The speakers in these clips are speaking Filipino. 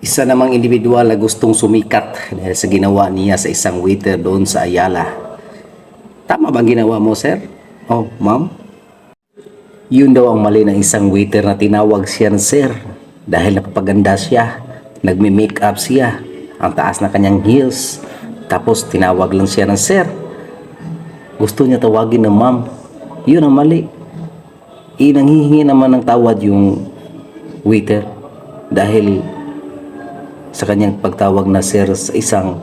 Isa namang individual na gustong sumikat dahil sa ginawa niya sa isang waiter doon sa Ayala. Tama ba ang ginawa mo, sir? Oh, ma'am? Yun daw ang mali ng isang waiter na tinawag siya ng sir dahil napapaganda siya. Nagme-make up siya. Ang taas na kanyang heels. Tapos tinawag lang siya ng sir. Gusto niya tawagin ng ma'am. Yun ang mali. Inanghihingi naman ng tawad yung waiter dahil sa kanyang pagtawag na sir sa isang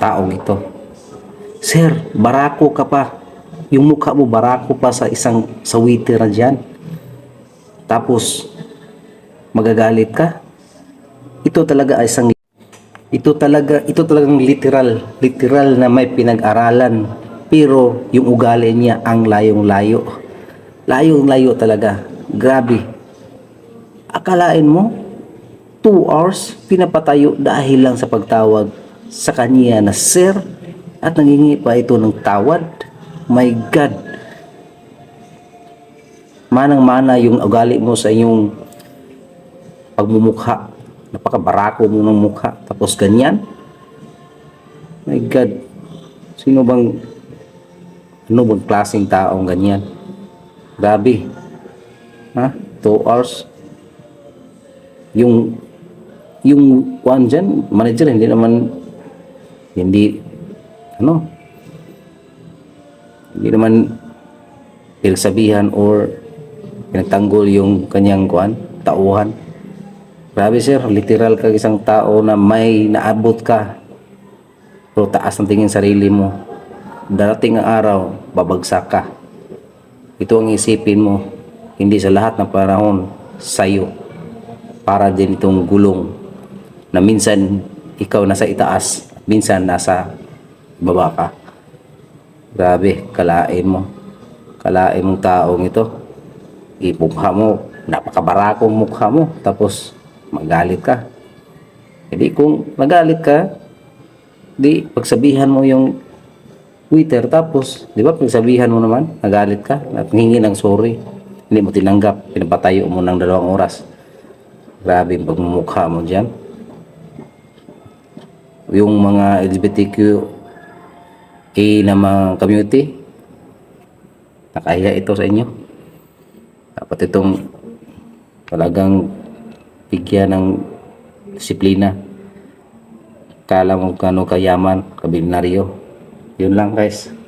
taong ito. Sir, barako ka pa. Yung mukha mo barako pa sa isang sa waiter na dyan. Tapos, magagalit ka. Ito talaga ay isang ito talaga ito talagang literal literal na may pinag-aralan pero yung ugali niya ang layong-layo layong-layo talaga grabe akalain mo 2 hours pinapatayo dahil lang sa pagtawag sa kanya na sir at nangingi pa ito ng tawad. My god. Manang-mana yung ugali mo sa inyong pagmumukha. Napakabarako mo ng mukha. Tapos ganyan. My god. Sino bang ano bang klaseng taong ganyan? Grabe. Ha? 2 hours? Yung yung one dyan, manager hindi naman hindi ano? Hindi naman pinagsabihan or pinagtanggol yung kanyang kuan tauhan. Grabe sir literal ka isang tao na may naabot ka. Pero taas ng tingin sarili mo. Darating ang araw babagsak ka. Ito ang isipin mo. Hindi sa lahat ng panahon sa'yo. Para din itong gulong na minsan ikaw nasa itaas minsan nasa baba ka. Grabe kalain mo. Kalain mong taong ito. Ipugha mo napakabarakong mukha mo tapos magalit ka. Hindi kung magalit ka di pagsabihan mo yung waiter tapos di ba pagsabihan mo naman nagalit ka at hingi ng sorry hindi mo tinanggap pinapatayo mo ng dalawang oras. Grabe yung pagmumukha mo dyan yung mga LGBTQ A na mga community. Nakahiya ito sa inyo. Dapat itong talagang bigyan ng disiplina. Kala mo kano kayaman kabilyonaryo. Yun lang guys